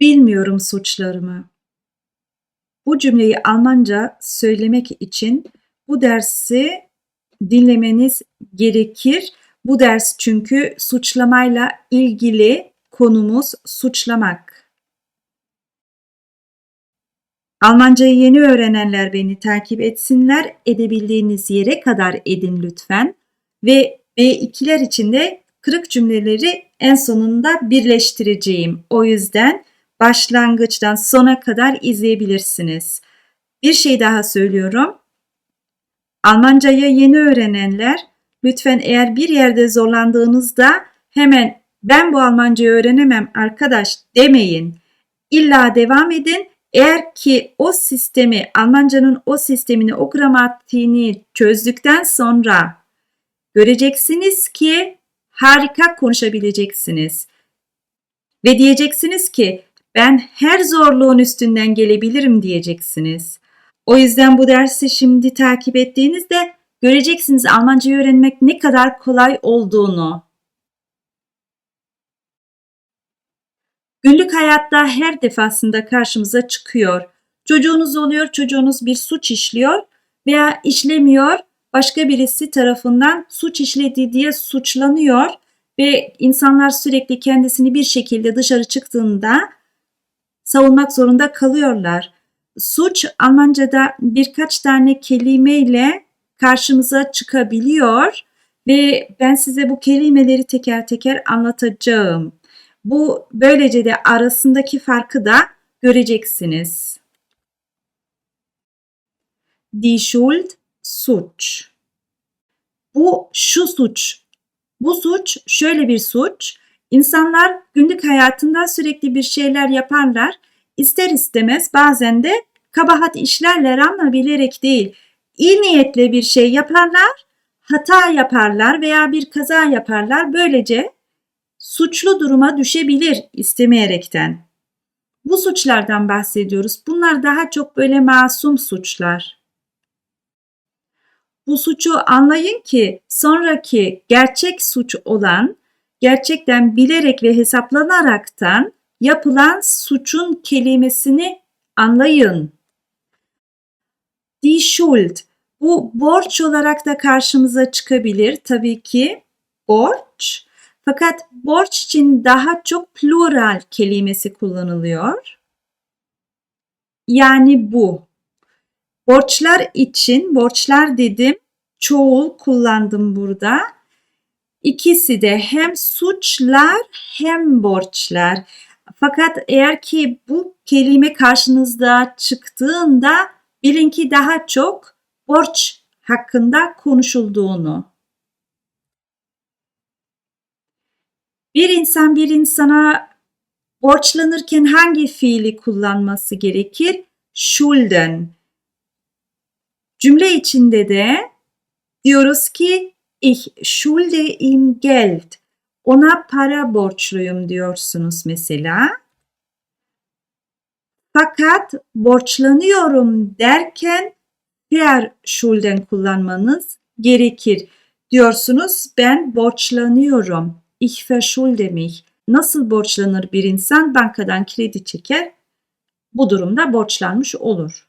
Bilmiyorum suçlarımı. Bu cümleyi Almanca söylemek için bu dersi dinlemeniz gerekir. Bu ders çünkü suçlamayla ilgili konumuz suçlamak. Almancayı yeni öğrenenler beni takip etsinler. Edebildiğiniz yere kadar edin lütfen. Ve B2'ler için de kırık cümleleri en sonunda birleştireceğim. O yüzden başlangıçtan sona kadar izleyebilirsiniz. Bir şey daha söylüyorum. Almancayı yeni öğrenenler lütfen eğer bir yerde zorlandığınızda hemen ben bu Almancayı öğrenemem arkadaş demeyin. İlla devam edin. Eğer ki o sistemi, Almancanın o sistemini, o gramatiğini çözdükten sonra göreceksiniz ki harika konuşabileceksiniz. Ve diyeceksiniz ki ben her zorluğun üstünden gelebilirim diyeceksiniz. O yüzden bu dersi şimdi takip ettiğinizde göreceksiniz Almancayı öğrenmek ne kadar kolay olduğunu. Günlük hayatta her defasında karşımıza çıkıyor. Çocuğunuz oluyor, çocuğunuz bir suç işliyor veya işlemiyor, başka birisi tarafından suç işledi diye suçlanıyor ve insanlar sürekli kendisini bir şekilde dışarı çıktığında savunmak zorunda kalıyorlar. Suç Almanca'da birkaç tane kelimeyle karşımıza çıkabiliyor ve ben size bu kelimeleri teker teker anlatacağım. Bu böylece de arasındaki farkı da göreceksiniz. Die Schuld suç. Bu şu suç. Bu suç şöyle bir suç. İnsanlar günlük hayatında sürekli bir şeyler yaparlar. İster istemez bazen de kabahat işlerler ama bilerek değil. İyi niyetle bir şey yaparlar, hata yaparlar veya bir kaza yaparlar. Böylece suçlu duruma düşebilir istemeyerekten. Bu suçlardan bahsediyoruz. Bunlar daha çok böyle masum suçlar. Bu suçu anlayın ki sonraki gerçek suç olan gerçekten bilerek ve hesaplanaraktan yapılan suçun kelimesini anlayın. Die Schuld bu borç olarak da karşımıza çıkabilir tabii ki borç. Fakat borç için daha çok plural kelimesi kullanılıyor. Yani bu. Borçlar için, borçlar dedim, çoğul kullandım burada. İkisi de hem suçlar hem borçlar. Fakat eğer ki bu kelime karşınızda çıktığında bilin ki daha çok borç hakkında konuşulduğunu. Bir insan bir insana borçlanırken hangi fiili kullanması gerekir? Schulden. Cümle içinde de diyoruz ki ich schulde ihm Geld. Ona para borçluyum diyorsunuz mesela. Fakat borçlanıyorum derken diğer schulden kullanmanız gerekir. Diyorsunuz ben borçlanıyorum. Ich verschulde mich. Nasıl borçlanır bir insan? Bankadan kredi çeker. Bu durumda borçlanmış olur.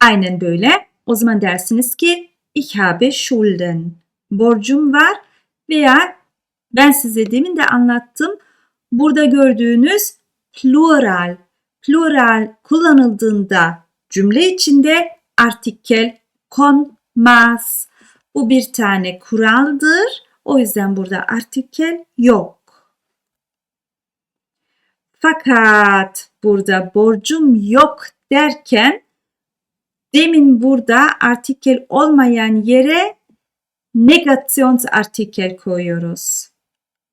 Aynen böyle. O zaman dersiniz ki ich habe Schulden. Borcum var veya ben size demin de anlattım. Burada gördüğünüz plural. Plural kullanıldığında cümle içinde artikel konmaz. Bu bir tane kuraldır. O yüzden burada artikel yok. Fakat burada borcum yok derken demin burada artikel olmayan yere negationsartikel koyuyoruz.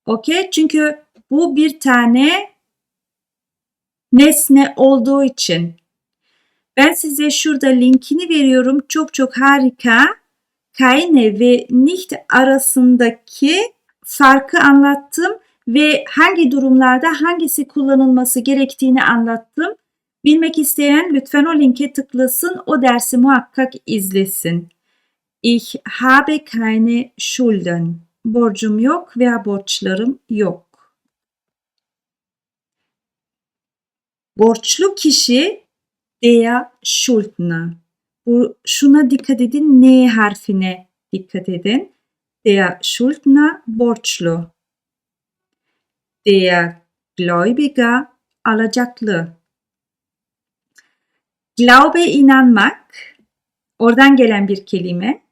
Okey? Çünkü bu bir tane nesne olduğu için. Ben size şurada linkini veriyorum. Çok çok harika. Keine ve nicht arasındaki farkı anlattım ve hangi durumlarda hangisi kullanılması gerektiğini anlattım. Bilmek isteyen lütfen o linke tıklasın, o dersi muhakkak izlesin. Ich habe keine Schulden. Borcum yok veya borçlarım yok. Borçlu kişi der Schuldner. Bu, şuna dikkat edin. N harfine dikkat edin. Der Schuldner borçlu. Der Gläubiger alacaklı. Glaube inanmak. Oradan gelen bir kelime.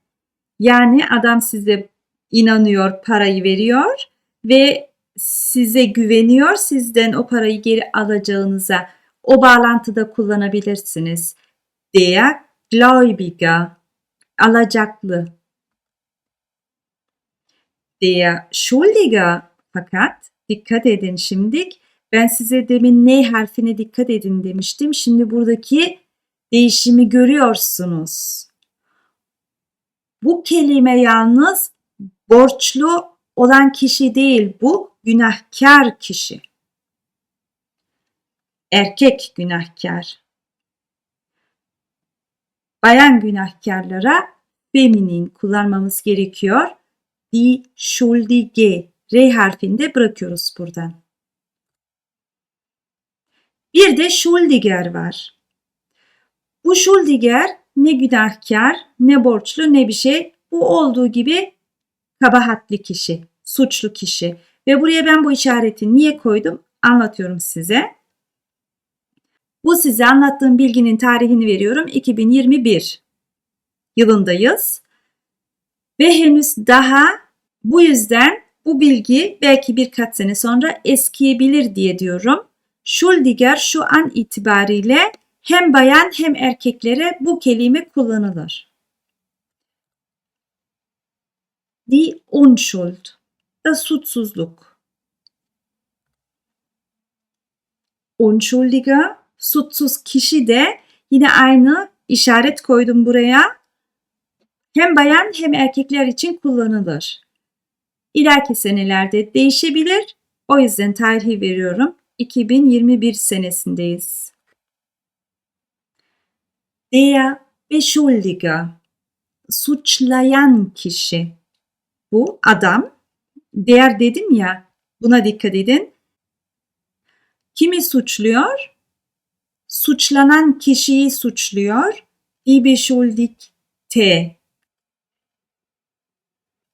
Yani adam size inanıyor, parayı veriyor ve size güveniyor. Sizden o parayı geri alacağınıza o bağlantıda kullanabilirsiniz. Der Gläubiger alacaklı. Der Schuldiger fakat dikkat edin şimdi. Ben size demin ne harfine dikkat edin demiştim. Şimdi buradaki değişimi görüyorsunuz. Bu kelime yalnız borçlu olan kişi değil bu günahkar kişi. Erkek günahkar. Bayan günahkarlara feminin kullanmamız gerekiyor. Die Schuldige. R harfinde bırakıyoruz buradan. Bir de Schuldiger var. Bu Schuldiger ne günahkar, ne borçlu, ne bir şey. Bu olduğu gibi kabahatli kişi, suçlu kişi. Ve buraya ben bu işareti niye koydum? Anlatıyorum size. Bu size anlattığım bilginin tarihini veriyorum. 2021 yılındayız. Ve henüz daha bu yüzden bu bilgi belki birkaç sene sonra eskiyebilir diye diyorum. Schuldiger şu an itibariyle hem bayan hem erkeklere bu kelime kullanılır. Die Unschuld da suçsuzluk. Unschuldiger suçsuz kişi de yine aynı işaret koydum buraya. Hem bayan hem erkekler için kullanılır. İleriki senelerde değişebilir. O yüzden tarihi veriyorum. 2021 senesindeyiz. Der Beschuldiger suçlayan kişi. Bu adam. Değer dedim ya. Buna dikkat edin. Kimi suçluyor? Suçlanan kişiyi suçluyor. Die Beschuldigte.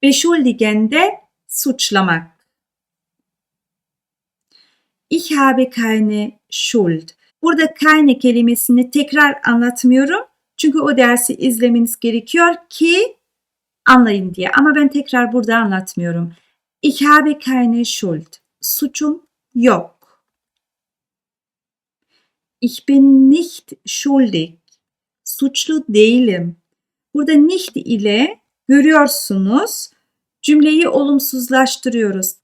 Beschuldigen de suçlamak. Ich habe keine Schuld. Burada keine kelimesini tekrar anlatmıyorum. Çünkü o dersi izlemeniz gerekiyor ki anlayın diye. Ama ben tekrar burada anlatmıyorum. Ich habe keine Schuld. Suçum yok. Ich bin nicht schuldig. Suçlu değilim. Burada nicht ile görüyorsunuz cümleyi olumsuzlaştırıyoruz.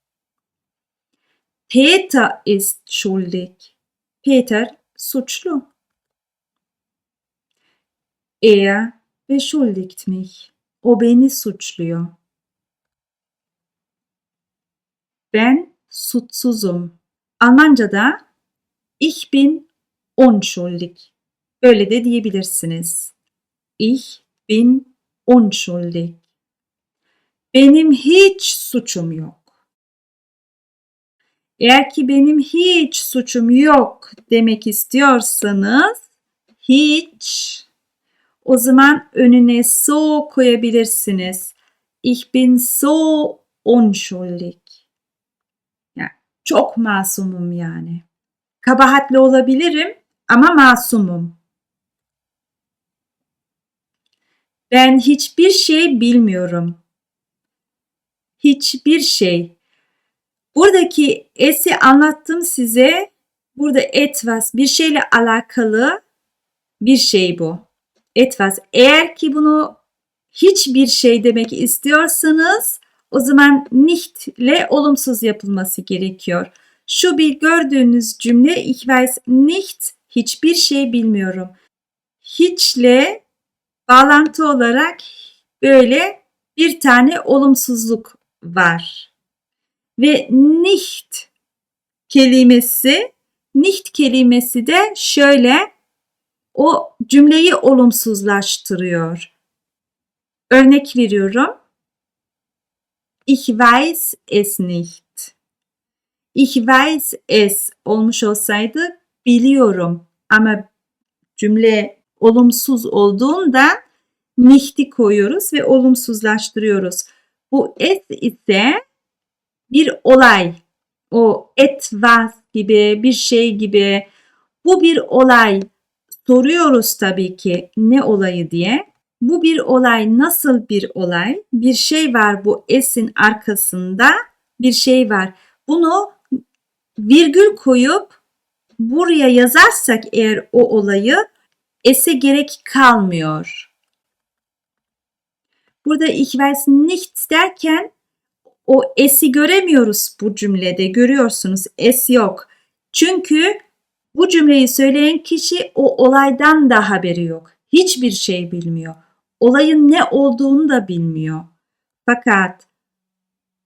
Peter ist schuldig. Peter suçlu. Er beschuldigt mich. O beni suçluyor. Ben suçsuzum. Almanca'da ich bin unschuldig. Böyle de diyebilirsiniz. Ich bin unschuldig. Benim hiç suçum yok. Eğer ki benim hiç suçum yok demek istiyorsanız hiç o zaman önüne so koyabilirsiniz. Ich bin so unschuldig. Yani çok masumum yani. Kabahatli olabilirim ama masumum. Ben hiçbir şey bilmiyorum. Hiçbir şey. Buradaki esi anlattım size. Burada etwas bir şeyle alakalı bir şey bu. Etwas. Eğer ki bunu hiçbir şey demek istiyorsanız o zaman nicht ile olumsuz yapılması gerekiyor. Şu bir gördüğünüz cümle ich weiß nicht hiçbir şey bilmiyorum. Hiçle bağlantı olarak böyle bir tane olumsuzluk var. Ve nicht kelimesi nicht kelimesi de şöyle o cümleyi olumsuzlaştırıyor. Örnek veriyorum. Ich weiß es nicht. Ich weiß es olmuş olsaydı biliyorum ama cümle olumsuz olduğundan nicht'i koyuyoruz ve olumsuzlaştırıyoruz. Bu es ise bir olay. O etwas gibi bir şey gibi. Bu bir olay. Soruyoruz tabii ki ne olayı diye. Bu bir olay nasıl bir olay? Bir şey var bu es'in arkasında bir şey var. Bunu virgül koyup buraya yazarsak eğer o olayı es'e gerek kalmıyor. Burada ich weiß nicht derken o es'i göremiyoruz bu cümlede. Görüyorsunuz es yok. Çünkü bu cümleyi söyleyen kişi o olaydan da haberi yok. Hiçbir şey bilmiyor. Olayın ne olduğunu da bilmiyor. Fakat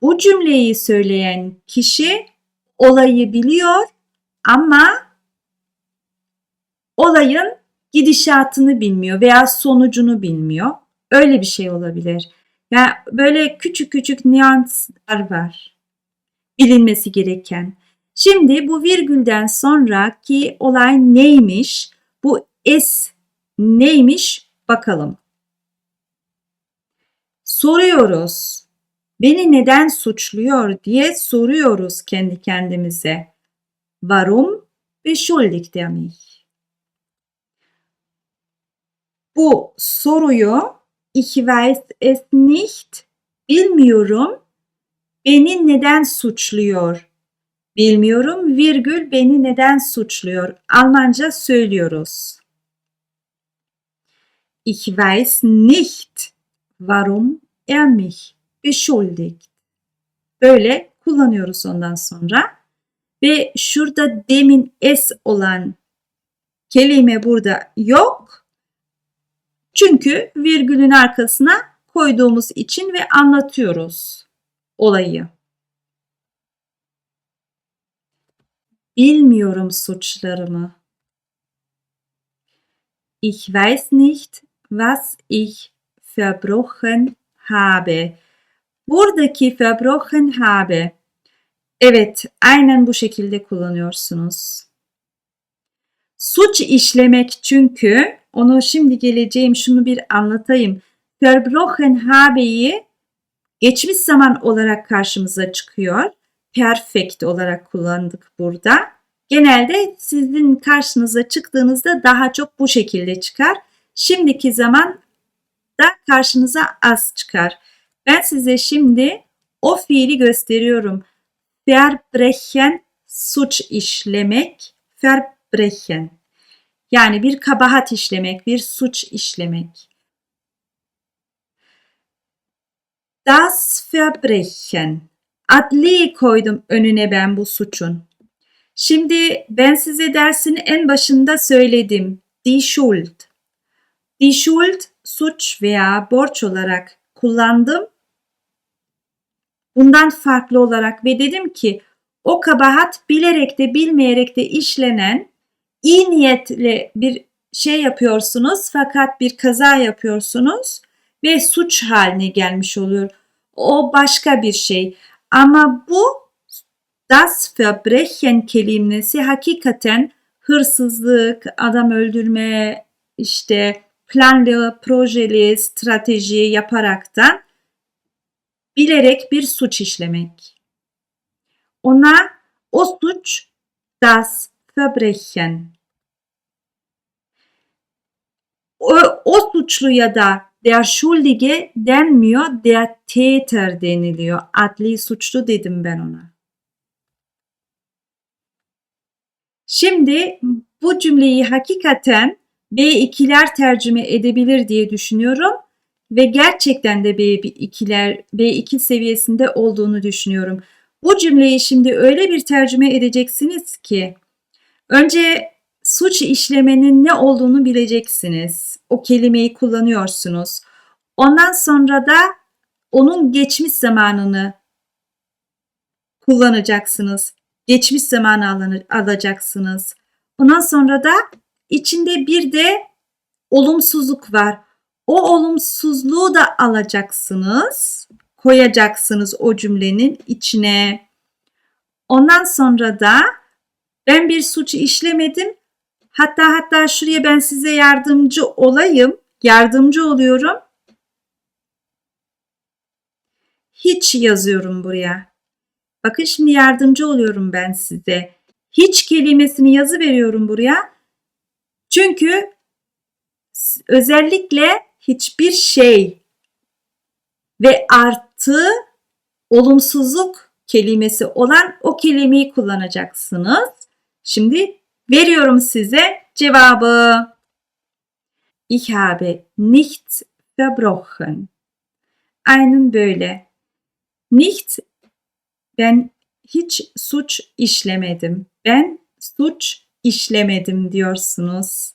bu cümleyi söyleyen kişi olayı biliyor ama olayın gidişatını bilmiyor veya sonucunu bilmiyor. Öyle bir şey olabilir. Yani böyle küçük küçük nüanslar var. Bilinmesi gereken. Şimdi bu virgülden sonraki olay neymiş? Bu es neymiş? Bakalım. Soruyoruz. Beni neden suçluyor diye soruyoruz kendi kendimize. Warum beschuldigt er mich? Bu soruyu ich weiß es nicht bilmiyorum beni neden suçluyor? Bilmiyorum virgül beni neden suçluyor? Almanca söylüyoruz. Ich weiß nicht warum er mich beschuldigt. Böyle kullanıyoruz ondan sonra. Ve şurada demin es olan kelime burada yok. Çünkü virgülün arkasına koyduğumuz için ve anlatıyoruz olayı. Bilmiyorum suçlarımı. Ich weiß nicht, was ich verbrochen habe. Buradaki verbrochen habe. Evet, aynen bu şekilde kullanıyorsunuz. Suç işlemek çünkü onu şimdi geleceğim şunu bir anlatayım. Verbrochen habe'yi geçmiş zaman olarak karşımıza çıkıyor. Perfect olarak kullandık burada. Genelde sizin karşınıza çıktığınızda daha çok bu şekilde çıkar. Şimdiki zaman da karşınıza az çıkar. Ben size şimdi o fiili gösteriyorum. Verbrechen suç işlemek, verbrechen. Yani bir kabahat işlemek, bir suç işlemek. Das Verbrechen. Adli koydum önüne ben bu suçun. Şimdi ben size dersin en başında söyledim. Die Schuld. Die Schuld suç veya borç olarak kullandım. Bundan farklı olarak ve dedim ki o kabahat bilerek de bilmeyerek de işlenen iyi niyetle bir şey yapıyorsunuz fakat bir kaza yapıyorsunuz ve suç haline gelmiş oluyor. O başka bir şey. Ama bu das Verbrechen kelimesi hakikaten hırsızlık, adam öldürme, işte planlı, projeli, strateji yaparaktan bilerek bir suç işlemek. Ona o suç das Verbrechen. O, o suçluya da der Schuldige denmiyor, der Täter deniliyor. Adli suçlu dedim ben ona. Şimdi bu cümleyi hakikaten B2'ler tercüme edebilir diye düşünüyorum ve gerçekten de B2'ler B2 seviyesinde olduğunu düşünüyorum. Bu cümleyi şimdi öyle bir tercüme edeceksiniz ki önce suç işlemenin ne olduğunu bileceksiniz. O kelimeyi kullanıyorsunuz. Ondan sonra da onun geçmiş zamanını kullanacaksınız. Geçmiş zamanı alacaksınız. Ondan sonra da içinde bir de olumsuzluk var. O olumsuzluğu da alacaksınız, koyacaksınız o cümlenin içine. Ondan sonra da Ben bir suç işlemedim. Hatta hatta şuraya ben size yardımcı olayım. Yardımcı oluyorum. Hiç yazıyorum buraya. Bakın şimdi yardımcı oluyorum ben size. Hiç kelimesini yazı veriyorum buraya. Çünkü özellikle hiçbir şey ve artı olumsuzluk kelimesi olan o kelimeyi kullanacaksınız. Şimdi veriyorum size cevabı. Ich habe nichts verbrochen. Aynen böyle. Nicht ben hiç suç işlemedim. Ben suç işlemedim diyorsunuz.